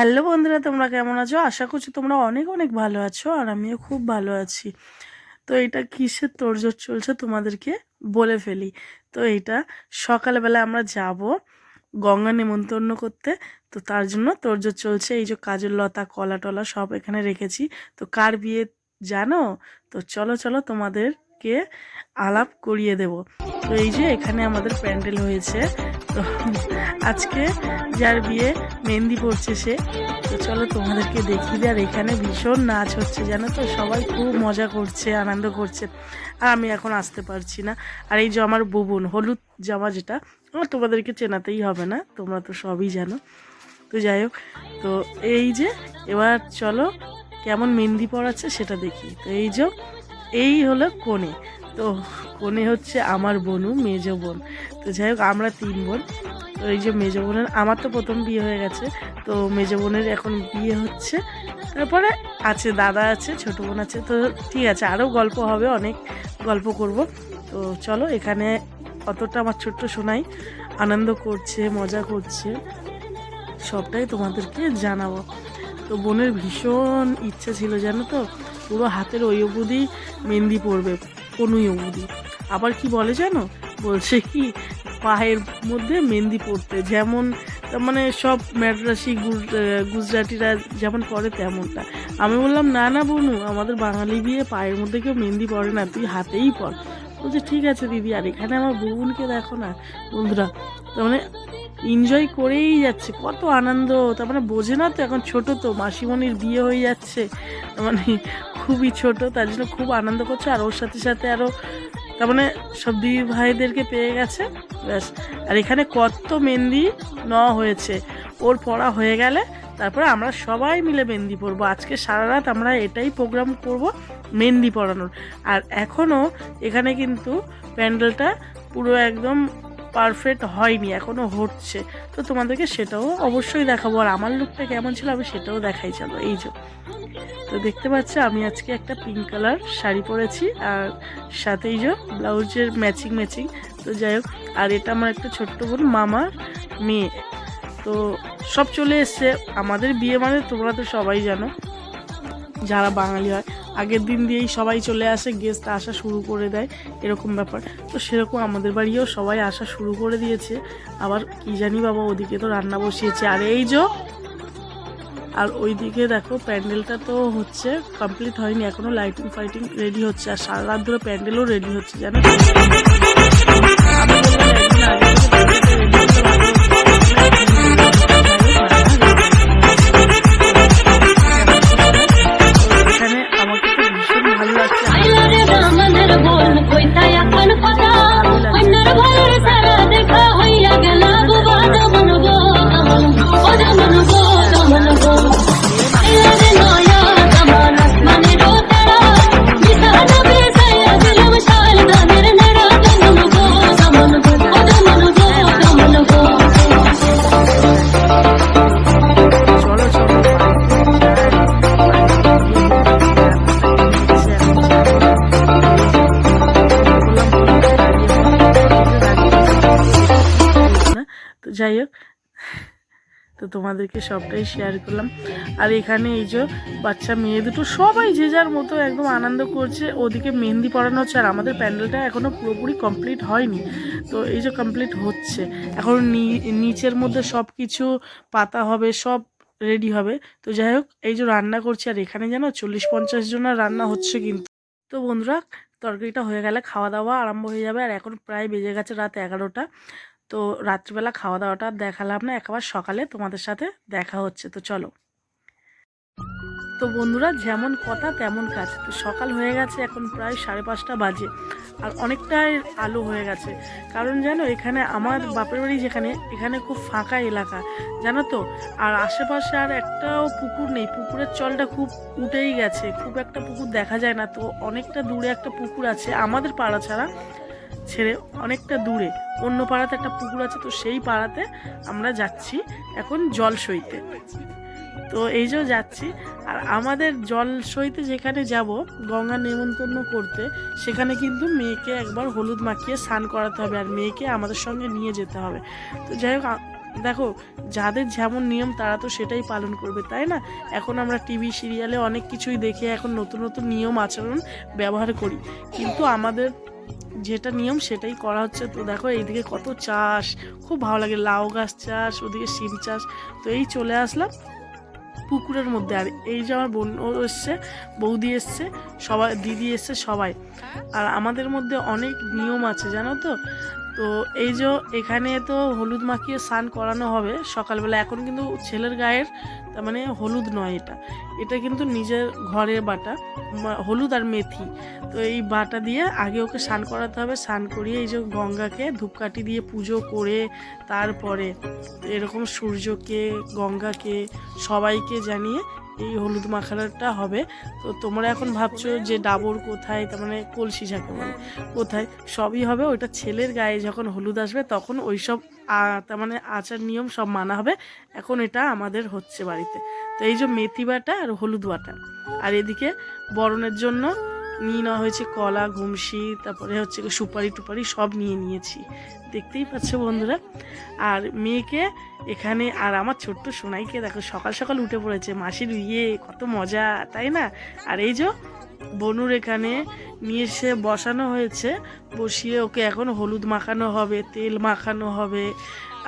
Hello বন্ধুরা, তোমরা কেমন আছো? আশা করছি তোমরা অনেক অনেক ভালো আছো আর আমিও খুব ভালো আছি। তো এটা কিসের তোড়জোড় চলছে তোমাদেরকে বলে ফেলি। তো এটা সকালবেলা আমরা যাব গঙ্গা নেমন্তন্ন করতে। তো তার জন্য তোড়জোড় চলছে। এই যে কাজের লতা, কলা, টলা সব এখানে রেখেছি। তো কার বিয়ে জানো? তো চলো চলো তোমাদেরকে আলাপ করিয়ে দেব। তো এই যে এখানে আমাদের প্যান্ডেল হয়েছে। তো আজকে যার বিয়ে মেহেন্দি পড়ছে সে। তো চলো তোমাদেরকে দিই আর এখানে ভীষণ নাচ হচ্ছে, জানো তো? সবাই খুব মজা করছে, আনন্দ করছে। আর আমি এখন আসতে পারছি না। আর এই যে আমার বুবুন, হলুদ জামা যেটা, আমার তোমাদেরকে চেনাতেই হবে না, তোমরা তো সবই জানো। তো যাই হোক, তো এই যে, এবার চলো কেমন মেহেন্দি পড়াচ্ছে সেটা দেখি। তো এই যে, এই হলো কোণে। তো কোণে হচ্ছে আমার বোনু, মেজ বোন। তো যাই হোক, আমরা তিন বোন। তো এই যে মেজ বোনের, আমার তো প্রথম বিয়ে হয়ে গেছে। তো মেজ বোনের এখন বিয়ে হচ্ছে। তারপরে আছে, দাদা আছে, ছোট বোন আছে। তো ঠিক আছে আরও গল্প হবে, অনেক গল্প করব। তো চলো, এখানে অতটা আমার ছোট্ট শোনাই আনন্দ করছে, মজা করছে। সবটাই তোমাদেরকে জানাব। তো বোনের ভীষণ ইচ্ছা ছিল, জানো তো? পুরো হাতের ওই অবধি মেহেন্দি পরবে। কোনোই অবধি। আবার কি বলে জানো? বলছে কি, পায়ের মধ্যে মেহেন্দি পড়তে। যেমন মানে সব ম্যাড্রাসি গুজরাটিরা যেমন পরে তেমনটা। আমি বললাম, না না বনু, আমাদের বাঙালি বিয়ে পায়ের মধ্যে কেউ মেহেন্দি পরে না, তুই হাতেই পর। বলছে, ঠিক আছে দিদি, আর এখানে আমার বোনকে দেখো না, বন্ধুরা। তার মানে এনজয় করেই যাচ্ছে, কত আনন্দ। তার মানে বোঝে না তো, এখন ছোট তো, মাসিমণির বিয়ে হয়ে যাচ্ছে। মানে খুবই ছোট, তার জন্য খুব আনন্দ করছে, আর ওর সাথে সাথে আরও তার মানে সব দিদি ভাইদেরকে পেয়ে গেছে, ব্যাস। আর এখানে কত মেহেন্দি নেওয়া হয়েছে, ওর পড়া হয়ে গেলে তারপরে আমরা সবাই মিলে মেহেন্দি পরবো। আজকে সারা রাত আমরা এটাই প্রোগ্রাম করব, মেহেন্দি পরানোর। আর এখনও এখানে কিন্তু প্যান্ডেলটা পুরো একদম পারফেক্ট হয়নি এখনও হচ্ছে। তো তোমাদেরকে সেটাও অবশ্যই দেখাবো। আর আমার লুকটা কেমন ছিল আমি সেটাও দেখাই, চলো, এই যে। তো দেখতে পাচ্ছ, আমি আজকে একটা পিঙ্ক কালার শাড়ি পরেছি, আর সাথেই যে ব্লাউজের ম্যাচিং ম্যাচিং তো যাই হোক, আর এটা আমার একটা ছোট্ট বোন মামার মেয়ে। তো সব চলে এসছে। আমাদের বিয়ে মানে তোমরা তো সবাই জানো, যারা বাঙালি হয়। আগের দিন দিয়েই সবাই চলে আসে গেস্ট আসা শুরু করে দেয়, এরকম ব্যাপার। তো সেরকম আমাদের বাড়িও সবাই আসা শুরু করে দিয়েছে। আবার কি জানি বাবা, ওদিকে তো রান্না বসিয়েছে। আর এই যে, আর ওইদিকে দেখো, প্যান্ডেলটা তো হচ্ছে কমপ্লিট হয়নি, এখনও লাইটিং ফাইটিং রেডি হচ্ছে। আর সারা রাত ধরে প্যান্ডেলও রেডি হচ্ছে, জানো? I'm তোমাদেরকে সবটাই শেয়ার করলাম। আর এখানে এই যে বাচ্চা মেয়ে দুটো সবাই যে যার মতো একদম আনন্দ করছে, ওদিকে মেহেন্দি পড়ানো হচ্ছে আর আমাদের প্যান্ডেলটা এখনও পুরোপুরি কমপ্লিট হয়নি। তো এই যে কমপ্লিট হচ্ছে। এখন নিচের মধ্যে সব কিছু পাতা হবে, সব রেডি হবে। তো যাই হোক, এই যে রান্না করছি আর এখানে যেন চল্লিশ পঞ্চাশ জনের রান্না হচ্ছে কিন্তু। তো বন্ধুরা, তরকারিটা হয়ে গেলে খাওয়া দাওয়া আরম্ভ হয়ে যাবে। আর এখন প্রায় বেজে গেছে রাত এগারোটা। তো রাত্রিবেলা খাওয়া দাওয়াটা দেখালাম না, একবার সকালে তোমাদের সাথে দেখা হচ্ছে। তো চলো। তো বন্ধুরা, যেমন কথা তেমন কাজ। তো সকাল হয়ে গেছে, এখন প্রায় সাড়ে পাঁচটা বাজে। আর অনেকটাই আলো হয়ে গেছে। কারণ জানো, এখানে আমার বাপের বাড়ি যেখানে, এখানে খুব ফাঁকা এলাকা। জানো তো? আর আশেপাশে আর একটাও পুকুর নেই। পুকুরের চলটা খুব উঠেই গেছে। খুব একটা পুকুর দেখা যায় না। তো অনেকটা দূরে একটা পুকুর আছে। আমাদের পাড়া ছাড়া ছেড়ে অনেকটা দূরে। অন্য পাড়াতে একটা পুকুর আছে, তো সেই পাড়াতে আমরা যাচ্ছি এখন জল সইতে। তো এই যে যাচ্ছি, আর আমাদের জল সইতে যেখানে যাব, গঙ্গা নেমন্তন্ন করতে, সেখানে কিন্তু মেয়েকে একবার হলুদ মাখিয়ে স্নান করাতে হবে আর মেয়েকে আমাদের সঙ্গে নিয়ে যেতে হবে। তো যাই হোক দেখো, যাদের যেমন নিয়ম তারা তো সেটাই পালন করবে, তাই না? এখন আমরা টিভি, সিরিয়ালে অনেক কিছুই দেখে এখন নতুন নতুন নিয়ম, আচরণ ব্যবহার করি। কিন্তু আমাদের যেটা নিয়ম সেটাই করা হচ্ছে। তো দেখো এইদিকে কত চাষ, খুব ভালো লাগে লাউ গাছ চাষ, ওদিকে শিম চাষ। তো এই চলে আসলাম পুকুরের মধ্যে। আর এই যে আমার বোন এসছে, বৌদি এসছে, সবাই, দিদি এসছে সবাই। আর আমাদের মধ্যে অনেক নিয়ম আছে, জানো তো? তো এই যে এখানে তো হলুদ মাখিয়ে স্নান করানো হবে সকালবেলা। এখন কিন্তু ছেলের গায়ের তার মানে হলুদ নয় এটা। এটা কিন্তু নিজের ঘরের বাটা হলুদ আর মেথি। তো এই বাটা দিয়ে আগে ওকে স্নান করাতে হবে। স্নান করিয়ে এই যে গঙ্গাকে ধূপকাঠি দিয়ে পুজো করে তারপরে এরকম সূর্যকে, গঙ্গাকে সবাইকে জানিয়ে এই হলুদ মাখানাটা হবে। তো তোমরা এখন ভাবছ যে ডাবর কোথায়? তার মানে কলসি যাকে বলে। কোথায়? সবই হবে। ওইটা ছেলের গায়ে যখন হলুদ আসবে তখন ওই সব তার মানে আচার নিয়ম সব মানা হবে। এখন এটা আমাদের হচ্ছে বাড়িতে। তো এই যে মেথি বাটা আর হলুদ বাটা। আর এদিকে বরণের জন্য নিয়ে নেওয়া হয়েছে কলা, ঘুমসি, তারপরে হচ্ছে সুপারি টুপারি সব নিয়ে নিয়েছি। দেখতেই পাচ্ছ বন্ধুরা? আর মেয়েকে এখানে, আর আমার ছোট্ট সোনাইকে দেখো, সকাল সকাল উঠে পড়েছে। মাসির বিয়ে কত মজা, তাই না? আর এই যে বনুর এখানে নিয়ে এসে বসানো হয়েছে, বসিয়ে ওকে এখন হলুদ মাখানো হবে, তেল মাখানো হবে।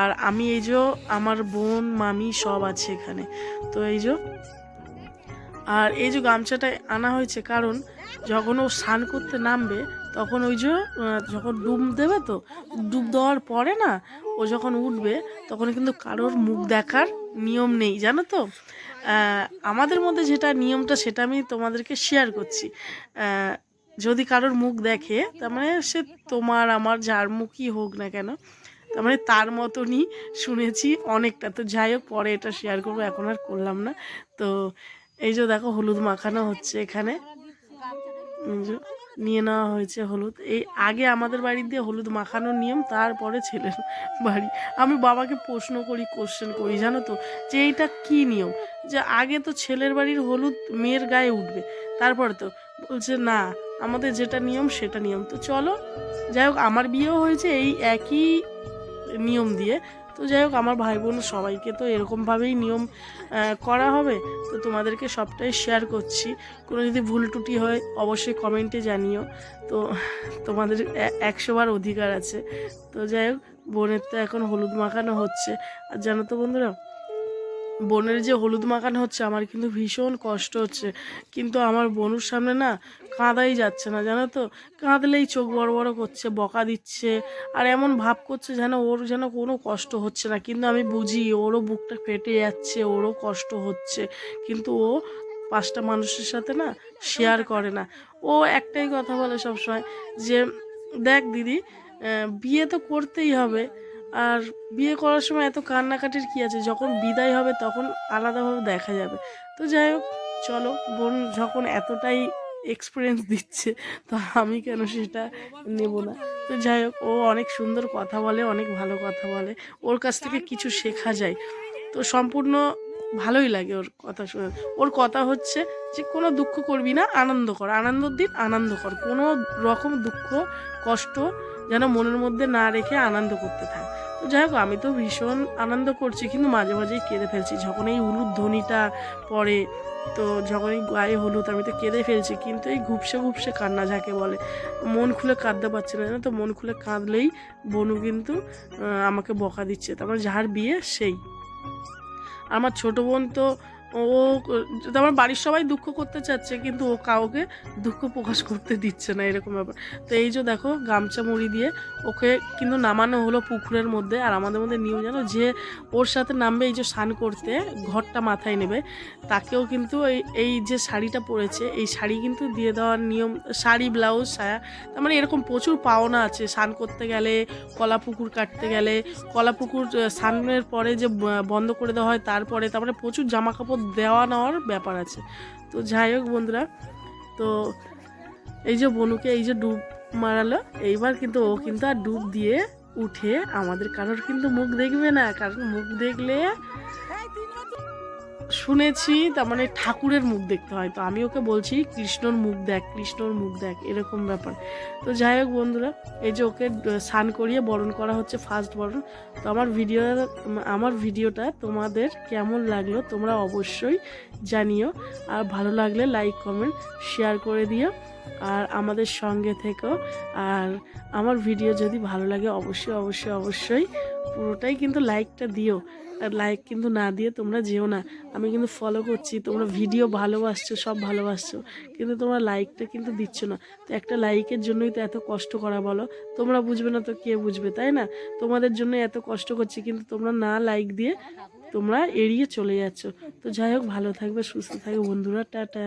আর আমি এই যে আমার বোন, মামি সব আছে এখানে। তো এই যে আর এই যে গামছাটা আনা হয়েছে, কারণ যখন ও স্নান করতে নামবে, তখন ওই যে যখন ডুব দেবে তো, ডুব দেওয়ার পরে না, ও যখন উঠবে, তখন কিন্তু কারোর মুখ দেখার নিয়ম নেই, জানো তো? আমাদের মধ্যে যেটা নিয়মটা, সেটা আমি তোমাদেরকে শেয়ার করছি। যদি কারোর মুখ দেখে, তার মানে সে তোমার, আমার, যার মুখই হোক না কেন, তার মানে তার মতনই শুনেছি অনেকটা। তো যাই হোক, পরে এটা শেয়ার করব, এখন আর করলাম না। তো এই যে দেখো হলুদ মাখানো হচ্ছে এখানে। নিয়ে নেওয়া হয়েছে হলুদ। এই আগে আমাদের বাড়ি দিয়ে হলুদ মাখানোর নিয়ম, তারপরে ছেলের বাড়ি। আমি বাবাকে প্রশ্ন করি কোশ্চেন করি, জানো তো, যে এইটা কি নিয়ম? যে আগে তো ছেলের বাড়ির হলুদ মেয়ের গায়ে উঠবে, তারপরে তো বলছে না, আমাদের যেটা নিয়ম সেটা নিয়ম। তো চলো, যাই হোক, আমার বিয়েও হয়েছে এই একই নিয়ম দিয়ে। তো যাই হোক, আমার ভাই বোন সবাইকে তো এরকমভাবেই নিয়ম করা হবে। তো তোমাদেরকে সবটাই শেয়ার করছি। কোনো যদি ভুল টুটি হয়, অবশ্যই কমেন্টে জানিও। তো তোমাদের একশোবার অধিকার আছে। তো যাই হোক, বোনের তো এখন হলুদ মাখানো হচ্ছে। আর জানো তো বন্ধুরা বোনের যে হলুদ মাখানো হচ্ছে, আমার কিন্তু ভীষণ কষ্ট হচ্ছে। কিন্তু আমার বোনুর সামনে না কাঁদাই যাচ্ছে না, জানো তো? কাঁদলেই চোখ বড় বড় করছে, বকা দিচ্ছে, আর এমন ভাব করছে যেন ওর যেন কোনো কষ্ট হচ্ছে না। কিন্তু আমি বুঝি ওরও বুকটা ফেটে যাচ্ছে, ওরও কষ্ট হচ্ছে। কিন্তু ও পাঁচটা মানুষের সাথে না শেয়ার করে না। ও একটাই কথা বলে সবসময় যে, দেখ দিদি বিয়ে তো করতেই হবে। আর বিয়ে করার সময় এত কান্নাকাটির কী আছে? যখন বিদায় হবে তখন আলাদাভাবে দেখা যাবে। তো যাই হোক, চলো, বোন যখন এতটাই এক্সপিরিয়েন্স দিচ্ছে, তো আমি কেন সেটা নেব না? তো যাই হোক, ও অনেক সুন্দর কথা বলে, অনেক ভালো কথা বলে। ওর কাছ থেকে কিছু শেখা যায়। তো সম্পূর্ণ ভালোই লাগে ওর কথা শুনে। ওর কথা হচ্ছে যে, কোনো দুঃখ করবি না, আনন্দ কর। আনন্দর দিন আনন্দ কর। কোনো রকম দুঃখ, কষ্ট যেন মনের মধ্যে না রেখে আনন্দ করতে থাকে। যাই হোক, আমি তো ভীষণ আনন্দ করছি, কিন্তু মাঝে মাঝেই কেঁদে ফেলছি। যখন এই হলুদ ধ্বনিটা পড়ে, তো যখন এই গায়ে হলুদ, আমি তো কেঁদে ফেলছি, কিন্তু এই ঘুপসে ঘুপসে কান্না যাকে বলে, মন খুলে কাঁদতে পারছে না তো? মন খুলে কাঁদলেই বনু কিন্তু আমাকে বকা দিচ্ছে। তারপর যার বিয়ে, সেই। আমার ছোট বোন তো ও আমার বাড়ির সবাই দুঃখ করতে চাচ্ছে, কিন্তু ও কাউকে দুঃখ প্রকাশ করতে দিচ্ছে না, এরকম ব্যাপার। তো এই যে দেখো, গামছা মুড়ি দিয়ে ওকে কিন্তু নামানো হলো পুকুরের মধ্যে, আর আমাদের মধ্যে নিয়ম জানো, যে ওর সাথে নামবে এই যে স্নান করতে, ঘরটা মাথায় নেবে, তাকেও কিন্তু এই এই যে শাড়িটা পরেছে, এই শাড়ি কিন্তু দিয়ে দেওয়ার নিয়ম, শাড়ি, ব্লাউজ, সায়া, তার মানে এরকম প্রচুর পাওনা আছে, স্নান করতে গেলে, কলা পুকুর কাটতে গেলে, কলা পুকুর স্নানের পরে যে বন্ধ করে দেওয়া হয়, তারপরে তারপরে প্রচুর জামা কাপড় দেওয়া নেওয়ার ব্যাপার আছে। তো যাই হোক বন্ধুরা, তো এই যে বনুকে এই যে ডুব মারালো, এইবার কিন্তু ও কিন্তু আর ডুব দিয়ে উঠে আমাদের। কারোর কিন্তু মুখ দেখবে না কারণ মুখ দেখলে শুনেছি, তার মানে ঠাকুরের মুখ দেখতে হয়। তো আমি ওকে বলছি, কৃষ্ণর মুখ দেখ, কৃষ্ণর মুখ দেখ, এরকম ব্যাপার। তো যাই হোক বন্ধুরা, এই যে ওকে স্নান করিয়ে বরণ করা হচ্ছে ফার্স্ট বরণ। তো আমার ভিডিও আমার ভিডিওটা তোমাদের কেমন লাগল তোমরা অবশ্যই জানিও। আর ভালো লাগলে লাইক কমেন্ট শেয়ার করে দিও। আর আমাদের সঙ্গে থেকো। আর আমার ভিডিও যদি ভালো লাগে, অবশ্যই অবশ্যই অবশ্যই পুরোটাই কিন্তু লাইকটা দিও। আর লাইক কিন্তু না দিয়ে তোমরা যেও না। আমি কিন্তু ফলো করছি, তোমরা ভিডিও ভালোবাসছো, সব ভালোবাসছো, কিন্তু তোমরা লাইকটা কিন্তু দিচ্ছ না। তো একটা লাইকের জন্যই তো এত কষ্ট করা বলো? তোমরা বুঝবে না তো কে বুঝবে, তাই না? তোমাদের জন্য এত কষ্ট করছি, কিন্তু তোমরা না লাইক দিয়ে তোমরা এড়িয়ে চলে যাচ্ছ। তো যাই হোক, ভালো থাকবে, সুস্থ থাকবে বন্ধুরা, টাটা।